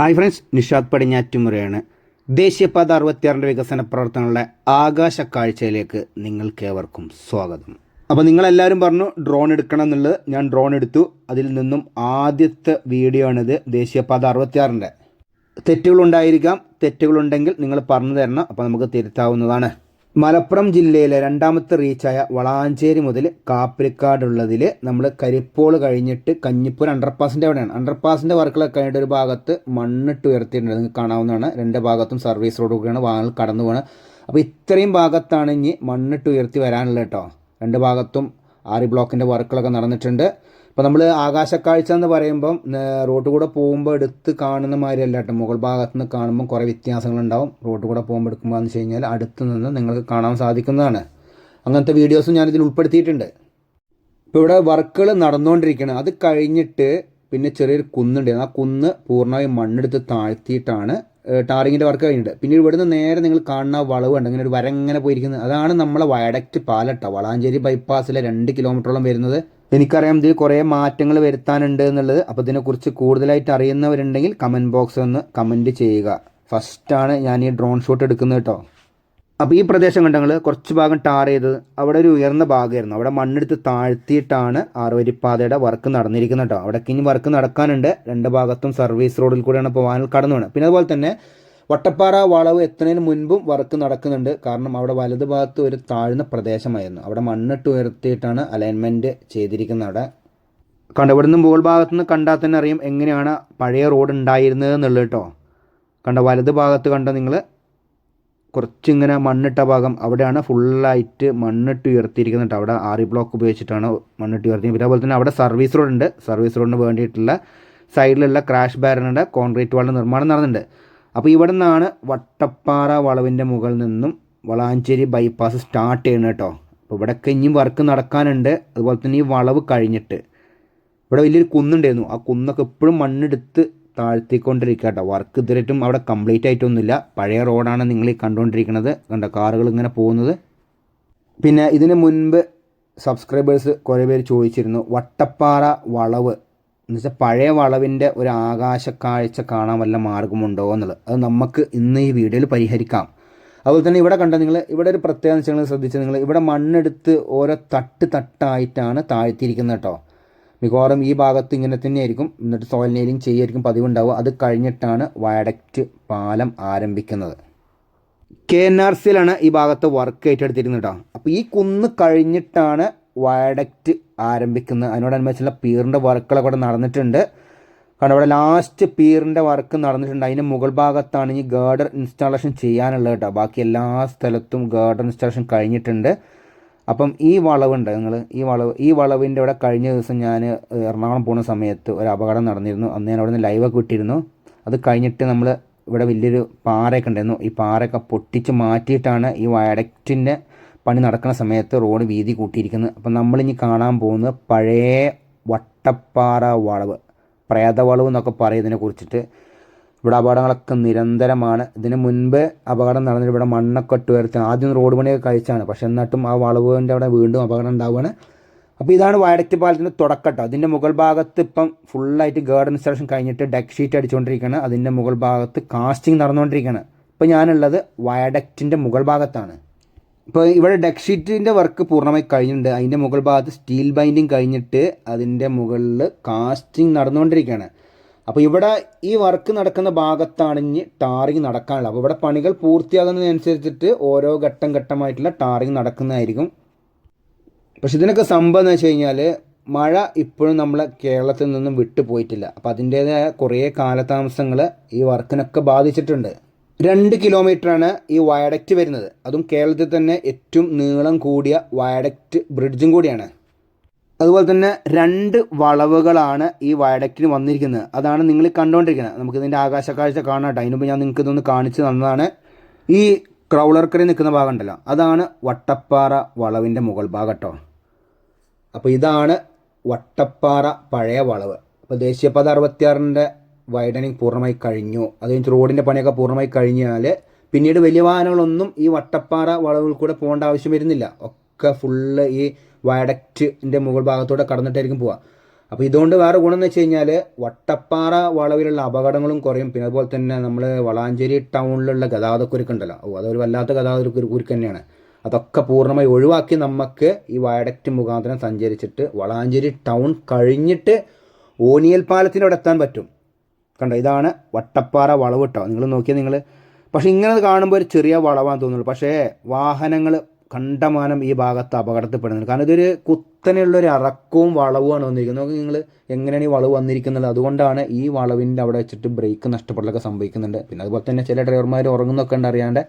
Hi friends Nishad പടിഞ്ഞാറ്റുമുറയാണ്. ദേശീയപാത അറുപത്തിയാറിന്റെ വികസന പ്രവർത്തനങ്ങളുടെ ആകാശ കാഴ്ചയിലേക്ക് നിങ്ങൾക്കേവർക്കും സ്വാഗതം. അപ്പോൾ നിങ്ങളെല്ലാവരും പറഞ്ഞു ഡ്രോൺ എടുക്കണം എന്നുള്ളത്. ഞാൻ ഡ്രോൺ എടുത്തു. അതിൽ നിന്നും ആദ്യത്തെ വീഡിയോ ആണിത് ദേശീയപാത അറുപത്തിയാറിന്റെ തെറ്റുകളുണ്ടായിരിക്കാം. തെറ്റുകളുണ്ടെങ്കിൽ നിങ്ങൾ പറഞ്ഞു തരണം. അപ്പോൾ നമുക്ക് തിരുത്താവുന്നതാണ്. മലപ്പുറം ജില്ലയിലെ രണ്ടാമത്തെ റീച്ചായ വളാഞ്ചേരി മുതൽ കാപ്പിരിക്കാടുള്ളതിൽ നമ്മൾ കരിപ്പോൾ കഴിഞ്ഞിട്ട് കഞ്ഞിപ്പൂർ അണ്ടർപാസിന്റെ അവിടെയാണ്. അണ്ടർപാസിന്റെ വർക്കുകളൊക്കെ കഴിഞ്ഞിട്ട് ഒരു ഭാഗത്ത് മണ്ണിട്ട് ഉയർത്തിയിട്ടുണ്ട്. നിങ്ങൾക്ക് കാണാവുന്നതാണ്. രണ്ട് ഭാഗത്തും സർവീസ് റോഡ് കൂടിയാണ്. വാഹനങ്ങൾ കടന്നു പോകുന്നത് അപ്പോൾ ഇത്രയും ഭാഗത്താണ് ഇനി മണ്ണിട്ട് ഉയർത്തി വരാനുള്ളത് കേട്ടോ. രണ്ട് ഭാഗത്തും ആറി ബ്ലോക്കിന്റെ വർക്കുകളൊക്കെ നടന്നിട്ടുണ്ട്. അപ്പോൾ നമ്മൾ ആകാശക്കാഴ്ച എന്ന് പറയുമ്പം റോഡ് കൂടെ പോകുമ്പോൾ എടുത്ത് കാണുന്ന മാതിരിയല്ല കേട്ടോ. മുകൾ ഭാഗത്ത് നിന്ന് കാണുമ്പോൾ കുറേ വ്യത്യാസങ്ങളുണ്ടാവും. റോഡ് കൂടെ പോകുമ്പോൾ എടുക്കുമ്പോൾ എന്ന് വെച്ച് കഴിഞ്ഞാൽ അടുത്ത് നിന്ന് നിങ്ങൾക്ക് കാണാൻ സാധിക്കുന്നതാണ്. അങ്ങനത്തെ വീഡിയോസും ഞാനിതിൽ ഉൾപ്പെടുത്തിയിട്ടുണ്ട്. ഇപ്പോൾ ഇവിടെ വർക്കുകൾ നടന്നുകൊണ്ടിരിക്കുകയാണ് അത് കഴിഞ്ഞിട്ട് പിന്നെ ചെറിയൊരു കുന്നുണ്ട്. ആ കുന്ന് പൂർണമായും മണ്ണെടുത്ത് താഴ്ത്തിയിട്ടാണ് ടാറിങ്ങിന്റെ വർക്ക് കഴിഞ്ഞിട്ട്. പിന്നെ ഇവിടുന്ന് നേരെ നിങ്ങൾ കാണുന്ന വളവ് ഉണ്ട് ഇങ്ങനെ ഒരു വരങ്ങനെ പോയിരിക്കുന്നത്. അതാണ് നമ്മളെ വയഡക്റ്റ് പാലട്ട വളാഞ്ചേരി ബൈപ്പാസിലെ രണ്ട് കിലോമീറ്ററോളം വരുന്നത്. എനിക്കറിയാം ഇതിൽ കുറേ മാറ്റങ്ങൾ വരുത്താനുണ്ട് എന്നുള്ളത്. അപ്പോൾ ഇതിനെക്കുറിച്ച് കൂടുതലായിട്ട് അറിയുന്നവരുണ്ടെങ്കിൽ കമന്റ് ബോക്സ് ഒന്ന് കമന്റ് ചെയ്യുക. ഫസ്റ്റാണ് ഞാൻ ഈ ഡ്രോൺ ഷോട്ട് എടുക്കുന്നത് കേട്ടോ. അപ്പോൾ ഈ പ്രദേശം കണ്ടങ്ങൾ കുറച്ച് ഭാഗം ടാർ ചെയ്തത്. അവിടെ ഒരു ഉയർന്ന ഭാഗമായിരുന്നു. അവിടെ മണ്ണെടുത്ത് താഴ്ത്തിയിട്ടാണ് ആറുവരിപ്പാതയുടെ വർക്ക് നടന്നിരിക്കുന്നത് കേട്ടോ. അവിടെ ഇനി വർക്ക് നടക്കാനുണ്ട്. രണ്ട് ഭാഗത്തും സർവീസ് റോഡിൽ കൂടെയാണ് ഇപ്പോൾ വാനൽ കടന്നു പിന്നെ അതുപോലെ തന്നെ വട്ടപ്പാറ വളവ് എത്തുന്നതിന് മുൻപും വർക്ക് നടക്കുന്നുണ്ട്. കാരണം അവിടെ വലതു ഭാഗത്ത് ഒരു താഴ്ന്ന പ്രദേശമായിരുന്നു. അവിടെ മണ്ണിട്ട് ഉയർത്തിയിട്ടാണ് അലൈൻമെന്റ് ചെയ്തിരിക്കുന്നത് അവിടെ. കണ്ട ഇവിടുന്ന് മുകൾ ഭാഗത്ത് നിന്ന് കണ്ടാൽ തന്നെ അറിയും എങ്ങനെയാണ് പഴയ റോഡ് ഉണ്ടായിരുന്നത് എന്നുള്ളത് കേട്ടോ. കണ്ട വലത് ഭാഗത്ത് കണ്ട നിങ്ങൾ കുറച്ചിങ്ങനെ മണ്ണിട്ട ഭാഗം അവിടെയാണ് ഫുള്ളായിട്ട് മണ്ണിട്ട് ഉയർത്തിയിരിക്കുന്നുണ്ട് അവിടെ ആറി ബ്ലോക്ക് ഉപയോഗിച്ചിട്ടാണ് മണ്ണിട്ട് ഉയർത്തിയത് പിന്നെ അതുപോലെ തന്നെ അവിടെ സർവീസ് റോഡ് ഉണ്ട്. സർവീസ് റോഡിന് വേണ്ടിയിട്ടുള്ള സൈഡിലുള്ള ക്രാഷ് ബാരനുടെ കോൺക്രീറ്റ് വാളിന്റെ നിർമ്മാണം നടന്നിട്ടുണ്ട്. അപ്പോൾ ഇവിടെ നിന്നാണ് വട്ടപ്പാറ വളവിന്റെ മുകളിൽ നിന്നും വളാഞ്ചേരി ബൈപ്പാസ് സ്റ്റാർട്ട് ചെയ്യണം കേട്ടോ. അപ്പോൾ ഇവിടെയൊക്കെ ഇനിയും വർക്ക് നടക്കാനുണ്ട്. അതുപോലെ തന്നെ ഈ വളവ് കഴിഞ്ഞിട്ട്. ഇവിടെ വലിയൊരു കുന്നുണ്ടായിരുന്നു. ആ കുന്നൊക്കെ എപ്പോഴും മണ്ണെടുത്ത് താഴ്ത്തിക്കൊണ്ടിരിക്കുക കേട്ടോ. വർക്ക് ഇതുവരെയായിട്ടും അവിടെ കംപ്ലീറ്റ് ആയിട്ടൊന്നുമില്ല. പഴയ റോഡാണ് നിങ്ങൾ ഈ കണ്ടുകൊണ്ടിരിക്കുന്നത്. കണ്ട കാറുകൾ ഇങ്ങനെ പോകുന്നത്. പിന്നെ ഇതിന് മുൻപ് സബ്സ്ക്രൈബേഴ്സ് കുറേ പേര് ചോദിച്ചിരുന്നു വട്ടപ്പാറ വളവ് എന്നുവെച്ചാൽ പഴയ വളവിന്റെ ഒരു ആകാശ കാഴ്ച കാണാൻ വല്ല മാർഗമുണ്ടോ എന്നുള്ളത്? അത് നമുക്ക് ഇന്ന് ഈ വീഡിയോയിൽ പരിഹരിക്കാം. അതുപോലെ തന്നെ ഇവിടെ കണ്ട നിങ്ങൾ ഇവിടെ ഒരു പ്രത്യേകത നിങ്ങൾ ശ്രദ്ധിച്ച് നിങ്ങൾ ഇവിടെ മണ്ണെടുത്ത് ഓരോ തട്ട് തട്ടായിട്ടാണ് താഴ്ത്തിയിരിക്കുന്നത് കേട്ടോ. മിക്കവാറും ഈ ഭാഗത്ത് ഇങ്ങനെ തന്നെയായിരിക്കും. എന്നിട്ട് സോയിൽ നെയിലിംഗ് ചെയ്യായിരിക്കും പതിവുണ്ടാവുക. അത് കഴിഞ്ഞിട്ടാണ് വയഡക്റ്റ് പാലം ആരംഭിക്കുന്നത്. കെ എൻ ആർ സിയിലാണ് ഈ ഭാഗത്ത് വർക്ക് ഏറ്റെടുത്തിരുന്നത് കേട്ടോ. അപ്പോൾ ഈ കുന്ന് കഴിഞ്ഞിട്ടാണ് വയഡക്റ്റ് ആരംഭിക്കുന്നത് അതിനോടനുബന്ധിച്ചുള്ള പീറിന്റെ വർക്കുകളൊക്കെ ഇവിടെ നടന്നിട്ടുണ്ട്. കാരണം ഇവിടെ ലാസ്റ്റ് പീറിന്റെ വർക്ക് നടന്നിട്ടുണ്ട്. അതിന്റെ മുകൾ ഭാഗത്താണ് ഈ ഗാർഡർ ഇൻസ്റ്റാളേഷൻ ചെയ്യാനുള്ളത് കേട്ടോ. ബാക്കി എല്ലാ സ്ഥലത്തും ഗാർഡർ ഇൻസ്റ്റാളേഷൻ കഴിഞ്ഞിട്ടുണ്ട്. അപ്പം ഈ വളവുണ്ട് നിങ്ങൾ ഈ വളവ് ഈ വളവിന്റെ ഇവിടെ കഴിഞ്ഞ ദിവസം ഞാൻ എറണാകുളം പോകുന്ന സമയത്ത് ഒരു അപകടം നടന്നിരുന്നു. അന്ന് ഞാൻ അവിടെ നിന്ന് ലൈവൊക്കെ വിട്ടിരുന്നു അത് കഴിഞ്ഞിട്ട് നമ്മൾ ഇവിടെ വലിയൊരു പാറയൊക്കെ ഉണ്ടായിരുന്നു. ഈ പാറയൊക്കെ പൊട്ടിച്ച് മാറ്റിയിട്ടാണ് ഈ വയഡക്റ്റിന്റെ പണി നടക്കുന്ന സമയത്ത് റോഡ് വീതി കൂട്ടിയിരിക്കുന്നത് അപ്പം നമ്മളിനി കാണാൻ പോകുന്നത് പഴയ വട്ടപ്പാറ വളവ് പ്രേതവളവ് എന്നൊക്കെ പറയുന്നതിനെ കുറിച്ചിട്ട്. ഇവിടെ അപകടങ്ങളൊക്കെ നിരന്തരമാണ്. ഇതിന് മുൻപ് അപകടം നടന്നിട്ട് ഇവിടെ മണ്ണൊക്കെ ഇട്ട് ഉയർത്തി. ആദ്യം റോഡ് പണിയൊക്കെ കഴിച്ചാണ്. പക്ഷെ എന്നിട്ടും ആ വളവിന്റെ അവിടെ വീണ്ടും അപകടം ഉണ്ടാവുകയാണ്. അപ്പോൾ ഇതാണ് വയഡക്റ്റ് പാലത്തിന്റെ തുടക്കട്ടോ. അതിന്റെ മുകൾ ഭാഗത്ത് ഇപ്പം ഫുള്ളായിട്ട് ഗാർഡൻ ഇൻസ്റ്റാളേഷൻ കഴിഞ്ഞിട്ട് ഡെക്ക് ഷീറ്റ് അടിച്ചുകൊണ്ടിരിക്കുകയാണ്. അതിന്റെ മുകൾ ഭാഗത്ത് കാസ്റ്റിംഗ് നടന്നുകൊണ്ടിരിക്കുകയാണ്. ഇപ്പോൾ ഞാനുള്ളത് വയഡക്റ്റിന്റെ മുകൾ ഭാഗത്താണ്. ഇപ്പോൾ ഇവിടെ ഡെക്ക് ഷീറ്റിന്റെ വർക്ക് പൂർണമായി കഴിഞ്ഞിട്ടുണ്ട്. അതിന്റെ മുകൾ ഭാഗത്ത് സ്റ്റീൽ ബൈൻഡിങ് കഴിഞ്ഞിട്ട് അതിന്റെ മുകളിൽ കാസ്റ്റിംഗ് നടന്നുകൊണ്ടിരിക്കുകയാണ്. അപ്പോൾ ഇവിടെ ഈ വർക്ക് നടക്കുന്ന ഭാഗത്താണ് ടാറിങ് നടക്കാനുള്ളത്. അപ്പോൾ ഇവിടെ പണികൾ പൂർത്തിയാകുന്നതിനനുസരിച്ചിട്ട് ഓരോ ഘട്ടം ഘട്ടമായിട്ടുള്ള ടാറിങ് നടക്കുന്നതായിരിക്കും. പക്ഷെ ഇതിനൊക്കെ സംഭവം എന്ന് വെച്ച് കഴിഞ്ഞാൽ മഴ ഇപ്പോഴും നമ്മളെ കേരളത്തിൽ നിന്നും വിട്ടുപോയിട്ടില്ല. അപ്പോൾ അതിന്റേതായ കുറേ കാലതാമസങ്ങൾ ഈ വർക്കിനൊക്കെ ബാധിച്ചിട്ടുണ്ട്. രണ്ട് കിലോമീറ്ററാണ് ഈ വയഡക്റ്റ് വരുന്നത്. അതും കേരളത്തിൽ തന്നെ ഏറ്റവും നീളം കൂടിയ വയഡക്റ്റ് ബ്രിഡ്ജും കൂടിയാണ്. അതുപോലെ തന്നെ രണ്ട് വളവുകളാണ് ഈ വയഡക്റ്റിന് വന്നിരിക്കുന്നത്. അതാണ് നിങ്ങൾ കണ്ടുകൊണ്ടിരിക്കുന്നത്. നമുക്ക് ഇതിന്റെ കാഴ്ച കാണാം കേട്ടോ. അതിനുമ്പോൾ ഞാൻ നിങ്ങൾക്ക് ഇതൊന്ന് കാണിച്ചു തന്നതാണ്. ഈ ക്രൗളർക്കറി നിൽക്കുന്ന ഭാഗം ഉണ്ടല്ലോ. അതാണ് വട്ടപ്പാറ വളവിന്റെ മുകൾ ഭാഗം കേട്ടോ. അപ്പോൾ ഇതാണ് വട്ടപ്പാറ പഴയ വളവ്. അപ്പോൾ ദേശീയപാത അറുപത്തിയാറിന്റെ വൈഡനിങ് പൂർണമായി കഴിഞ്ഞു. അത് കഴിഞ്ഞ് റോഡിന്റെ പണിയൊക്കെ പൂർണമായി കഴിഞ്ഞാൽ പിന്നീട് വലിയ വാഹനങ്ങളൊന്നും ഈ വട്ടപ്പാറ വളവിൽ കൂടെ പോകേണ്ട ആവശ്യം വരുന്നില്ല. ഒക്കെ ഫുള്ള് ഈ വയഡക്റ്റിന്റെ മുകൾ ഭാഗത്തൂടെ കടന്നിട്ടായിരിക്കും പോവുക. അപ്പോൾ ഇതുകൊണ്ട് വേറെ ഗുണം എന്ന് വെച്ച് കഴിഞ്ഞാൽ വട്ടപ്പാറ വളവിലുള്ള അപകടങ്ങളും കുറയും. പിന്നെ അതുപോലെ തന്നെ നമ്മൾ വളാഞ്ചേരി ടൗണിലുള്ള ഗതാഗതക്കുരുക്ക് ഉണ്ടല്ലോ. ഓ അതൊരു വല്ലാത്ത ഗതാഗതക്കുരുക്ക് തന്നെയാണ്. അതൊക്കെ പൂർണമായി ഒഴിവാക്കി നമുക്ക് ഈ വയഡക്റ്റ് മുഖാന്തരം സഞ്ചരിച്ചിട്ട് വളാഞ്ചേരി ടൗൺ കഴിഞ്ഞിട്ട് ഓനിയൽ പാലത്തിനോട് എത്താൻ പറ്റും. കണ്ടോ? ഇതാണ് വട്ടപ്പാറ വളവ് കേട്ടോ നിങ്ങൾ നോക്കിയാൽ നിങ്ങൾ പക്ഷേ ഇങ്ങനെ കാണുമ്പോൾ ഒരു ചെറിയ വളവാന്ന് തോന്നുള്ളൂ പക്ഷേ വാഹനങ്ങൾ കണ്ടമാനം ഈ ഭാഗത്ത് അപകടത്തിൽപ്പെടുന്നുണ്ട്. കാരണം ഇതൊരു കുത്തനെയുള്ളൊരു ഇറക്കവും വളവുമാണ് വന്നിരിക്കുന്നത്. നോക്കി നിങ്ങൾ എങ്ങനെയാണ് ഈ വളവ് വന്നിരിക്കുന്നത്. അതുകൊണ്ടാണ് ഈ വളവിന്റെ അവിടെ വെച്ചിട്ട് ബ്രേക്ക് നഷ്ടപ്പെടലൊക്കെ സംഭവിക്കുന്നുണ്ട്. പിന്നെ അതുപോലെ തന്നെ ചില ഡ്രൈവർമാർ ഉറങ്ങുന്നൊക്കെ ഉണ്ട് അറിയാണ്ട്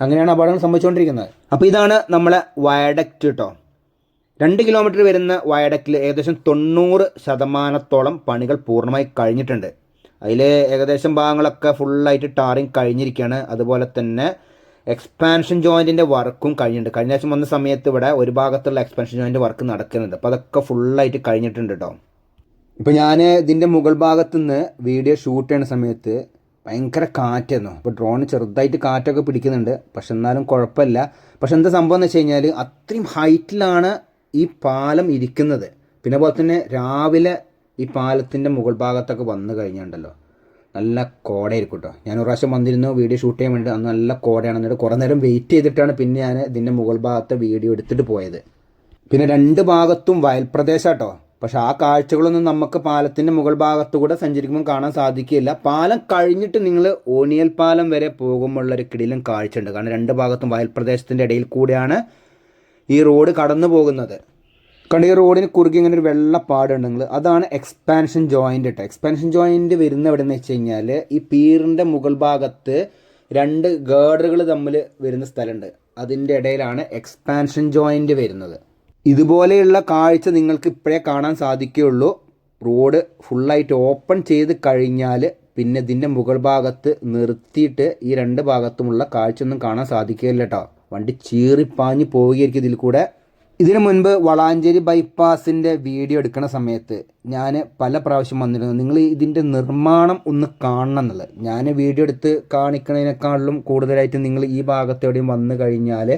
അങ്ങനെയാണ് അപകടങ്ങൾ സംഭവിച്ചുകൊണ്ടിരിക്കുന്നത്. അപ്പോൾ ഇതാണ് നമ്മളെ വയഡക്റ്റ് കേട്ടോ രണ്ട് കിലോമീറ്റർ വരുന്ന വയഡക്റ്റിൽ ഏകദേശം തൊണ്ണൂറ് ശതമാനത്തോളം പണികൾ പൂർണമായി കഴിഞ്ഞിട്ടുണ്ട്. അതിൽ ഏകദേശം ഭാഗങ്ങളൊക്കെ ഫുള്ളായിട്ട് ടാറിങ് കഴിഞ്ഞിരിക്കുകയാണ്. അതുപോലെ തന്നെ എക്സ്പാൻഷൻ ജോയിന്റിന്റെ വർക്കും കഴിഞ്ഞിട്ടുണ്ട്. കഴിഞ്ഞ ദിവസം വന്ന സമയത്ത് ഇവിടെ ഒരു ഭാഗത്തുള്ള എക്സ്പാൻഷൻ ജോയിന്റ് വർക്ക് നടക്കുന്നുണ്ട്. അപ്പോൾ അതൊക്കെ ഫുള്ളായിട്ട് കഴിഞ്ഞിട്ടുണ്ട് കേട്ടോ ഇപ്പോൾ ഞാൻ ഇതിന്റെ മുകൾ ഭാഗത്തു നിന്ന് വീഡിയോ ഷൂട്ട് ചെയ്യുന്ന സമയത്ത് ഭയങ്കര കാറ്റായിരുന്നു. അപ്പോൾ ഡ്രോൺ ചെറുതായിട്ട് കാറ്റൊക്കെ പിടിക്കുന്നുണ്ട്. പക്ഷെ എന്നാലും കുഴപ്പമില്ല. പക്ഷെ എന്താ സംഭവം എന്ന് വെച്ച് കഴിഞ്ഞാൽ അത്രയും ഹൈറ്റിലാണ് ഈ പാലം ഇരിക്കുന്നത്. പിന്നെ പോലെ തന്നെ രാവിലെ ഈ പാലത്തിന്റെ മുകൾ ഭാഗത്തൊക്കെ വന്നു കഴിഞ്ഞുണ്ടല്ലോ. നല്ല കോടയായിരിക്കും കേട്ടോ ഞാൻ ഒരു പ്രാവശ്യം വന്നിരുന്നു വീഡിയോ ഷൂട്ട് ചെയ്യാൻ വേണ്ടി. അന്ന് നല്ല കോടയാണ്. എന്നിട്ട് കുറേ നേരം വെയിറ്റ് ചെയ്തിട്ടാണ് പിന്നെ ഞാൻ ഇതിന്റെ മുകൾ ഭാഗത്തെ വീഡിയോ എടുത്തിട്ട് പോയത്. പിന്നെ രണ്ട് ഭാഗത്തും വയൽ പ്രദേശം കേട്ടോ പക്ഷെ ആ കാഴ്ചകളൊന്നും നമുക്ക് പാലത്തിന്റെ മുകൾ ഭാഗത്തുകൂടെ സഞ്ചരിക്കുമ്പോൾ കാണാൻ സാധിക്കില്ല പാലം കഴിഞ്ഞിട്ട് നിങ്ങൾ ഓണിയൽ പാലം വരെ പോകുമ്പോഴുള്ളൊരു കിടിലും കാഴ്ചയുണ്ട്. കാരണം രണ്ട് ഭാഗത്തും വയൽ പ്രദേശത്തിന്റെ ഇടയിൽ കൂടെയാണ് ഈ റോഡ് കടന്നു പോകുന്നത് കണ്ട ഈ റോഡിന് കുറുകി ഇങ്ങനെ ഒരു വെള്ള പാടുണ്ട് അതാണ് എക്സ്പാൻഷൻ ജോയിന്റ് കേട്ടോ എക്സ്പാൻഷൻ ജോയിന്റ് വരുന്ന എവിടെ എന്ന് വെച്ച് കഴിഞ്ഞാൽ ഈ പീറിന്റെ മുകൾ ഭാഗത്ത് രണ്ട് ഗേഡറുകൾ തമ്മിൽ വരുന്ന സ്ഥലമുണ്ട്. അതിന്റെ ഇടയിലാണ് എക്സ്പാൻഷൻ ജോയിന്റ് വരുന്നത്. ഇതുപോലെയുള്ള കാഴ്ച നിങ്ങൾക്ക് ഇപ്പോഴേ കാണാൻ സാധിക്കുകയുള്ളൂ. റോഡ് ഫുള്ളായിട്ട് ഓപ്പൺ ചെയ്ത് കഴിഞ്ഞാൽ പിന്നെ ഇതിന്റെ മുകൾ ഭാഗത്ത് നിർത്തിയിട്ട് ഈ രണ്ട് ഭാഗത്തുമുള്ള കാഴ്ച ഒന്നും കാണാൻ സാധിക്കുകയില്ല കേട്ടോ വണ്ടി ചീറിപ്പാഞ്ഞ് പോവുകയായിരിക്കും ഇതിൽ കൂടെ. ഇതിനു മുൻപ് വളാഞ്ചേരി ബൈപ്പാസിന്റെ വീഡിയോ എടുക്കുന്ന സമയത്ത് ഞാൻ പല പ്രാവശ്യം വന്നിരുന്നു. നിങ്ങൾ ഇതിന്റെ നിർമ്മാണം ഒന്ന് കാണണം എന്നുള്ളത്. ഞാൻ വീഡിയോ എടുത്ത് കാണിക്കുന്നതിനേക്കാളും കൂടുതലായിട്ട് നിങ്ങൾ ഈ ഭാഗത്തോടെയും വന്നു കഴിഞ്ഞാൽ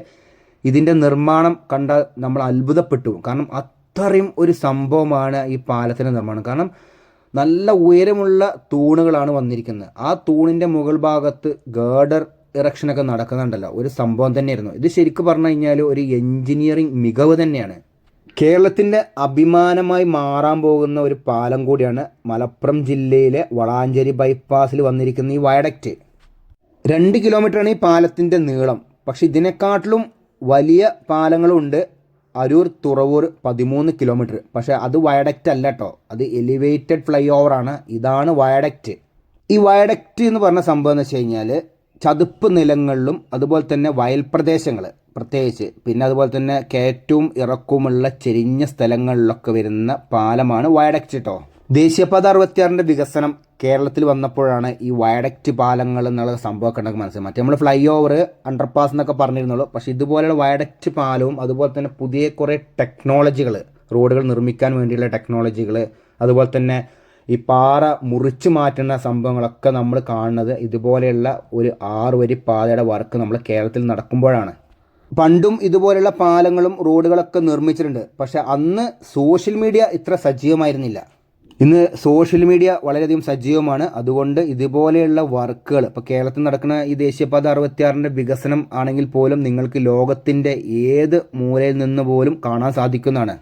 ഇതിന്റെ നിർമ്മാണം കണ്ട നമ്മൾ അത്ഭുതപ്പെട്ടു കാരണം അത്രയും ഒരു സംഭവമാണ് ഈ പാലത്തിന്റെ നിർമ്മാണം. കാരണം നല്ല ഉയരമുള്ള തൂണുകളാണ് വന്നിരിക്കുന്നത്. ആ തൂണിന്റെ മുകൾ ഭാഗത്ത് ഗേഡർ ഇറക്ഷനൊക്കെ നടക്കുന്നുണ്ടല്ലോ. ഒരു സംഭവം തന്നെയായിരുന്നു. ഇത് ശരിക്കും പറഞ്ഞു കഴിഞ്ഞാൽ ഒരു എൻജിനീയറിംഗ് മികവ് തന്നെയാണ്. കേരളത്തിന്റെ അഭിമാനമായി മാറാൻ പോകുന്ന ഒരു പാലം കൂടിയാണ് മലപ്പുറം ജില്ലയിലെ വളാഞ്ചേരി ബൈപ്പാസിൽ വന്നിരിക്കുന്ന ഈ വയഡക്റ്റ്. രണ്ട് കിലോമീറ്ററാണ് ഈ പാലത്തിന്റെ നീളം. പക്ഷെ ഇതിനെക്കാട്ടിലും വലിയ പാലങ്ങളുണ്ട്. അരൂർ തുറവൂർ പതിമൂന്ന് കിലോമീറ്റർ. പക്ഷേ അത് വയഡക്റ്റ് അല്ല കേട്ടോ. അത് എലിവേറ്റഡ് ഫ്ലൈ ഓവറാണ് ഇതാണ് വയഡക്റ്റ്. ഈ വയഡക്റ്റ് എന്ന് പറഞ്ഞ സംഭവം എന്ന് വെച്ച് കഴിഞ്ഞാൽ ചതുപ്പ് നിലങ്ങളിലും അതുപോലെ തന്നെ വയൽ പ്രദേശങ്ങൾ പ്രത്യേകിച്ച് പിന്നെ അതുപോലെ തന്നെ കയറ്റവും ഇറക്കുമുള്ള ചെരിഞ്ഞ സ്ഥലങ്ങളിലൊക്കെ വരുന്ന പാലമാണ് വയഡക്റ്റ് കേട്ടോ. ദേശീയപാത അറുപത്തിയാറിന്റെ വികസനം കേരളത്തിൽ വന്നപ്പോഴാണ് ഈ വയഡക്റ്റ് പാലങ്ങൾ എന്നുള്ള സംഭവമൊക്കെ ഉണ്ടെങ്കിൽ മനസ്സിലായി മറ്റേ നമ്മൾ ഫ്ലൈ ഓവർ അണ്ടർപാസ് എന്നൊക്കെ പറഞ്ഞിരുന്നുള്ളൂ. പക്ഷേ ഇതുപോലെയുള്ള വയഡക്റ്റ് പാലവും അതുപോലെ തന്നെ പുതിയ കുറേ ടെക്നോളജികൾ റോഡുകൾ നിർമ്മിക്കാൻ വേണ്ടിയുള്ള ടെക്നോളജികൾ അതുപോലെ തന്നെ ഈ പാറ മുറിച്ചു മാറ്റുന്ന സംഭവങ്ങളൊക്കെ നമ്മൾ കാണുന്നത് ഇതുപോലെയുള്ള ഒരു ആറ് വരി പാതയുടെ വർക്ക് നമ്മൾ കേരളത്തിൽ നടക്കുമ്പോഴാണ്. പണ്ടും ഇതുപോലെയുള്ള പാലങ്ങളും റോഡുകളൊക്കെ നിർമ്മിച്ചിട്ടുണ്ട്. പക്ഷെ അന്ന് സോഷ്യൽ മീഡിയ ഇത്ര സജീവമായിരുന്നില്ല. ഇന്ന് സോഷ്യൽ മീഡിയ വളരെയധികം സജീവമാണ്. അതുകൊണ്ട് ഇതുപോലെയുള്ള വർക്കുകൾ ഇപ്പോൾ കേരളത്തിൽ നടക്കുന്ന ഈ ദേശീയപാത അറുപത്തിയാറിന്റെ വികസനം ആണെങ്കിൽ പോലും നിങ്ങൾക്ക് ലോകത്തിന്റെ ഏത് മൂലയിൽ നിന്ന് പോലും കാണാൻ സാധിക്കുന്നതാണ്.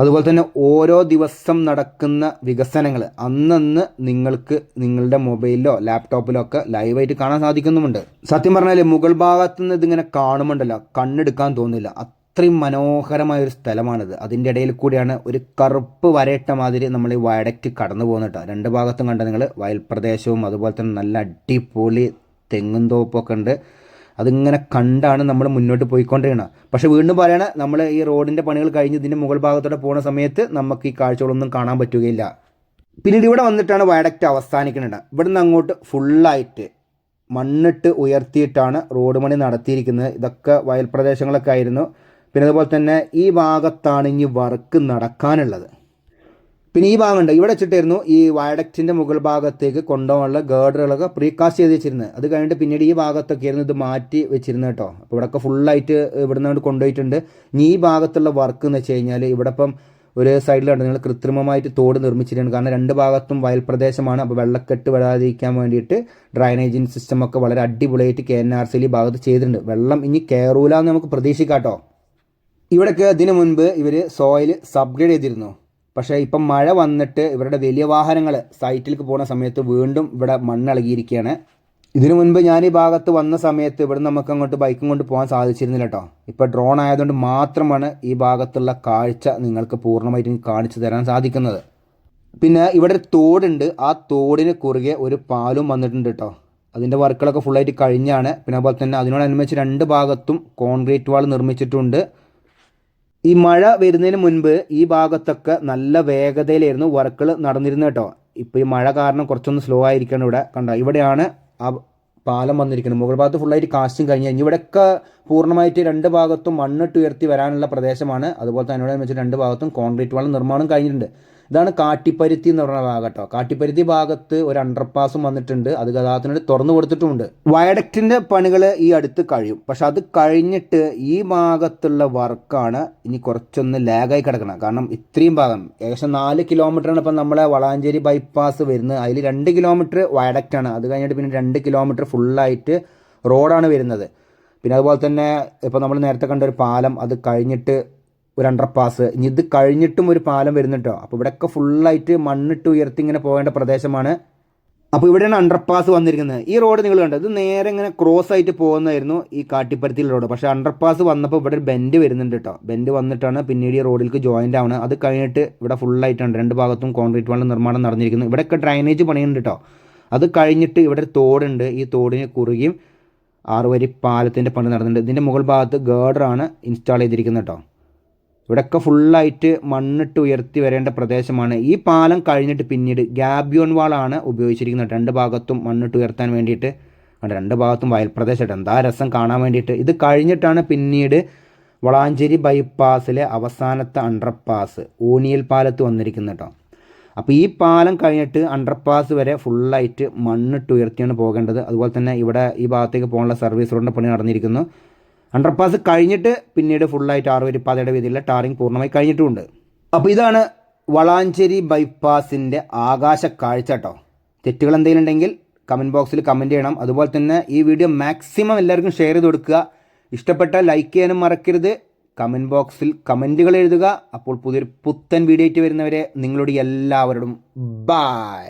അതുപോലെ തന്നെ ഓരോ ദിവസം നടക്കുന്ന വികസനങ്ങൾ അന്നന്ന് നിങ്ങൾക്ക് നിങ്ങളുടെ മൊബൈലിലോ ലാപ്ടോപ്പിലോ ഒക്കെ ലൈവായിട്ട് കാണാൻ സാധിക്കുന്നുമുണ്ട്. സത്യം പറഞ്ഞാൽ മുകൾ ഭാഗത്തു നിന്ന് ഇതിങ്ങനെ കാണുമ്പോണ്ടല്ലോ കണ്ണെടുക്കാൻ തോന്നില്ല. അത്രയും മനോഹരമായ ഒരു സ്ഥലമാണിത്. അതിന്റെ ഇടയിൽ കൂടിയാണ് ഒരു കറുപ്പ് വരയിട്ട മാതിരി നമ്മൾ ഈ വയഡക്റ്റ് കടന്നു പോകുന്നത് കേട്ടോ രണ്ട് ഭാഗത്തും കണ്ട നിങ്ങൾ വയൽ പ്രദേശവും അതുപോലെ തന്നെ നല്ല അടിപൊളി തെങ്ങും തോപ്പൊക്കെ ഉണ്ട്. അതിങ്ങനെ കണ്ടാണ് നമ്മൾ മുന്നോട്ട് പോയിക്കൊണ്ടിരിക്കുന്നത് പക്ഷെ വീണ്ടും പറയണ നമ്മൾ ഈ റോഡിന്റെ പണികൾ കഴിഞ്ഞ് ഇതിന്റെ മുകൾ ഭാഗത്തോടെ പോകുന്ന സമയത്ത് നമുക്ക് ഈ കാഴ്ചകളൊന്നും കാണാൻ പറ്റുകയില്ല. പിന്നീട് ഇവിടെ വന്നിട്ടാണ് വയഡക്റ്റ് അവസാനിക്കുന്നത് ഇവിടുന്ന് അങ്ങോട്ട് ഫുള്ളായിട്ട് മണ്ണിട്ട് ഉയർത്തിയിട്ടാണ് റോഡ് പണി നടത്തിയിരിക്കുന്നത്. ഇതൊക്കെ വയൽ പ്രദേശങ്ങളൊക്കെ ആയിരുന്നു. പിന്നെ അതുപോലെ തന്നെ ഈ ഭാഗത്താണ് ഇനി വർക്ക് നടക്കാനുള്ളത്. പിന്നെ ഈ ഭാഗമുണ്ട് ഇവിടെ വെച്ചിട്ടായിരുന്നു ഈ വയഡക്റ്റിന്റെ മുകൾ ഭാഗത്തേക്ക് കൊണ്ടുപോകാനുള്ള ഗേർഡറുകളൊക്കെ പ്രീകാസ്റ്റ് ചെയ്ത് വെച്ചിരുന്നത്. അത് കഴിഞ്ഞിട്ട് പിന്നീട് ഈ ഭാഗത്തൊക്കെ ആയിരുന്നു ഇത് മാറ്റി വെച്ചിരുന്നത് കേട്ടോ. അപ്പോൾ ഇവിടെയൊക്കെ ഫുള്ളായിട്ട് ഇവിടെ നിന്ന് കൊണ്ടുപോയിട്ടുണ്ട്. ഇനി ഈ ഭാഗത്തുള്ള വർക്ക് എന്ന് വെച്ച് കഴിഞ്ഞാൽ ഇവിടെ ഇപ്പം ഒരു സൈഡിലുണ്ട് നിങ്ങൾ കൃത്രിമമായിട്ട് തോട് നിർമ്മിച്ചിട്ടുണ്ട്. കാരണം രണ്ട് ഭാഗത്തും വയൽ പ്രദേശമാണ്. അപ്പോൾ വെള്ളക്കെട്ട് വരാതിരിക്കാൻ വേണ്ടിയിട്ട് ഡ്രൈനേജിങ് സിസ്റ്റം ഒക്കെ വളരെ അടിപൊളിയായിട്ട് കെ എൻ ആർ സിയിൽ ഈ ഭാഗത്ത് ചെയ്തിട്ടുണ്ട്. വെള്ളം ഇനി കയറൂല എന്ന് നമുക്ക് പ്രതീക്ഷിക്കാം കേട്ടോ. ഇവിടെയൊക്കെ ഇതിനു മുൻപ് ഇവർ സോയിൽ സബ്ഗ്രേഡ് ചെയ്തിരുന്നു. പക്ഷേ ഇപ്പം മഴ വന്നിട്ട് ഇവരുടെ വലിയ വാഹനങ്ങൾ സൈറ്റിലേക്ക് പോകുന്ന സമയത്ത് വീണ്ടും ഇവിടെ മണ്ണിളകിയിരിക്കുകയാണ്. ഇതിനു മുൻപ് ഞാൻ ഈ ഭാഗത്ത് വന്ന സമയത്ത് ഇവിടെ നമുക്ക് അങ്ങോട്ട് ബൈക്കും കൊണ്ട് പോകാൻ സാധിച്ചിരുന്നില്ല കേട്ടോ. ഇപ്പോൾ ഡ്രോൺ ആയതുകൊണ്ട് മാത്രമാണ് ഈ ഭാഗത്തുള്ള കാഴ്ച നിങ്ങൾക്ക് പൂർണമായിട്ടും കാണിച്ചു തരാൻ സാധിക്കുന്നത്. പിന്നെ ഇവിടെ ഒരു തോടുണ്ട്. ആ തോടിന് കുറുകെ ഒരു പാലും വന്നിട്ടുണ്ട് കേട്ടോ. അതിന്റെ വർക്കുകളൊക്കെ ഫുള്ളായിട്ട് കഴിഞ്ഞാണ്. പിന്നെ അതുപോലെ തന്നെ അതിനോടനുബന്ധിച്ച് രണ്ട് ഭാഗത്തും കോൺക്രീറ്റ് വാൾ നിർമ്മിച്ചിട്ടുണ്ട്. ഈ മഴ വരുന്നതിന് മുൻപ് ഈ ഭാഗത്തൊക്കെ നല്ല വേഗതയിലായിരുന്നു വർക്കുകൾ നടന്നിരുന്നത് കേട്ടോ. ഇപ്പോൾ ഈ മഴ കാരണം കുറച്ചൊന്ന് സ്ലോ ആയിരിക്കണം ഇവിടെ. കണ്ടോ ഇവിടെയാണ് ആ പാലം വന്നിരിക്കുന്നത്. മുകൾ ഭാഗത്ത് ഫുള്ളായിട്ട് കാസ്റ്റിംഗ് കഴിഞ്ഞ് കഴിഞ്ഞ് ഇവിടെയൊക്കെ പൂർണമായിട്ട് രണ്ട് ഭാഗത്തും മണ്ണിട്ട് ഉയർത്തി വരാനുള്ള പ്രദേശമാണ്. അതുപോലെ തന്നെ ഇവിടെ വെച്ച് രണ്ട് ഭാഗത്തും കോൺക്രീറ്റ് വാൾ നിർമ്മാണം കഴിഞ്ഞിട്ടുണ്ട്. ഇതാണ് കാട്ടിപ്പരുത്തി എന്ന് പറഞ്ഞ ഭാഗം കേട്ടോ. കാട്ടിപ്പരുത്തി ഭാഗത്ത് ഒരു അണ്ടർപാസും വന്നിട്ടുണ്ട്. അത് ഗതാഗതത്തിന് തുറന്നു കൊടുത്തിട്ടുമുണ്ട്. വയഡക്റ്റിന്റെ പണികൾ ഈ അടുത്ത് കഴിയും. പക്ഷെ അത് കഴിഞ്ഞിട്ട് ഈ ഭാഗത്തുള്ള വർക്കാണ് ഇനി കുറച്ചൊന്ന് ലാഗായി കിടക്കണം കാരണം ഇത്രയും ഭാഗം ഏകദേശം നാല് കിലോമീറ്ററാണ് ഇപ്പം നമ്മളെ വളാഞ്ചേരി ബൈപ്പാസ് വരുന്നത്. അതിൽ രണ്ട് കിലോമീറ്റർ വയഡക്റ്റ് ആണ്. അത് കഴിഞ്ഞിട്ട് പിന്നെ രണ്ട് കിലോമീറ്റർ ഫുള്ളായിട്ട് റോഡാണ് വരുന്നത്. പിന്നെ അതുപോലെ തന്നെ ഇപ്പോൾ നമ്മൾ നേരത്തെ കണ്ട ഒരു പാലം അത് കഴിഞ്ഞിട്ട് ഒരു അണ്ടർപാസ് ഇനി ഇത് കഴിഞ്ഞിട്ടും ഒരു പാലം വരുന്നുണ്ടോ? അപ്പോൾ ഇവിടെയൊക്കെ ഫുള്ളായിട്ട് മണ്ണിട്ട് ഉയർത്തി ഇങ്ങനെ പോകേണ്ട പ്രദേശമാണ്. അപ്പോൾ ഇവിടെയാണ് അണ്ടർപാസ് വന്നിരിക്കുന്നത്. ഈ റോഡ് നിങ്ങൾ കണ്ടത് ഇത് നേരെ ഇങ്ങനെ ക്രോസ് ആയിട്ട് പോകുന്നതായിരുന്നു ഈ കാട്ടിപ്പരത്തിൽ റോഡ് പക്ഷേ അണ്ടർപാസ് വന്നപ്പോൾ ഇവിടെ ഒരു ബെൻഡ് വരുന്നുണ്ട് കേട്ടോ ബെൻഡ് വന്നിട്ടാണ് പിന്നീട് ഈ റോഡിലേക്ക് ജോയിന്റ് ആവുന്നത് അത് കഴിഞ്ഞിട്ട് ഇവിടെ ഫുള്ളായിട്ടുണ്ട് രണ്ട് ഭാഗത്തും കോൺക്രീറ്റ് വാൾ നിർമ്മാണം നടന്നിരിക്കുന്നു. ഇവിടെയൊക്കെ ഡ്രൈനേജ് പണിയുണ്ട് കേട്ടോ അത് കഴിഞ്ഞിട്ട് ഇവിടെ ഒരു തോടുണ്ട്. ഈ തോടിന് കുറുകയും ആറുവരി പാലത്തിന്റെ പണി നടന്നിട്ടുണ്ട്. ഇതിന്റെ മുകൾ ഭാഗത്ത് ഗേഡറാണ് ഇൻസ്റ്റാൾ ചെയ്തിരിക്കുന്നത് കേട്ടോ ഇവിടെയൊക്കെ ഫുള്ളായിട്ട് മണ്ണിട്ട് ഉയർത്തി വരേണ്ട പ്രദേശമാണ്. ഈ പാലം കഴിഞ്ഞിട്ട് പിന്നീട് ഗാബിയോൺ വാളാണ് ഉപയോഗിച്ചിരിക്കുന്നത്. രണ്ട് ഭാഗത്തും മണ്ണിട്ട് ഉയർത്താൻ വേണ്ടിയിട്ട്. രണ്ട് ഭാഗത്തും വയൽ പ്രദേശമായിട്ട് എന്താ രസം കാണാൻ വേണ്ടിയിട്ട്. ഇത് കഴിഞ്ഞിട്ടാണ് പിന്നീട് വളാഞ്ചേരി ബൈപ്പാസിലെ അവസാനത്തെ അണ്ടർപാസ് ഊനിയൽ പാലത്ത് വന്നിരിക്കുന്നത് കേട്ടോ അപ്പോൾ ഈ പാലം കഴിഞ്ഞിട്ട് അണ്ടർപാസ് വരെ ഫുള്ളായിട്ട് മണ്ണിട്ട് ഉയർത്തിയാണ് പോകേണ്ടത്. അതുപോലെ തന്നെ ഇവിടെ ഈ ഭാഗത്തേക്ക് പോകാനുള്ള സർവീസ് റോഡിന്റെ പണി നടന്നിരിക്കുന്നു. അണ്ടർപാസ് കഴിഞ്ഞിട്ട് പിന്നീട് ഫുള്ളായിട്ട് ആറ് പാതയുടെ വീതിയിൽ ടാറിങ് പൂർണമായി കഴിഞ്ഞിട്ടുമുണ്ട്. അപ്പോൾ ഇതാണ് വളാഞ്ചേരി ബൈപ്പാസിന്റെ ആകാശ കാഴ്ച കേട്ടോ തെറ്റുകൾ എന്തെങ്കിലും ഉണ്ടെങ്കിൽ കമന്റ് ബോക്സിൽ കമന്റ് ചെയ്യണം. അതുപോലെ തന്നെ ഈ വീഡിയോ മാക്സിമം എല്ലാവർക്കും ഷെയർ ചെയ്ത് കൊടുക്കുക. ഇഷ്ടപ്പെട്ട ലൈക്ക് ചെയ്യാനും മറക്കരുത്. കമന്റ് ബോക്സിൽ കമന്റുകൾ എഴുതുക. അപ്പോൾ പുതിയൊരു പുത്തൻ വീഡിയോ ആയിട്ട് വരുന്നവരെ നിങ്ങളോട് എല്ലാവരോടും ബായ്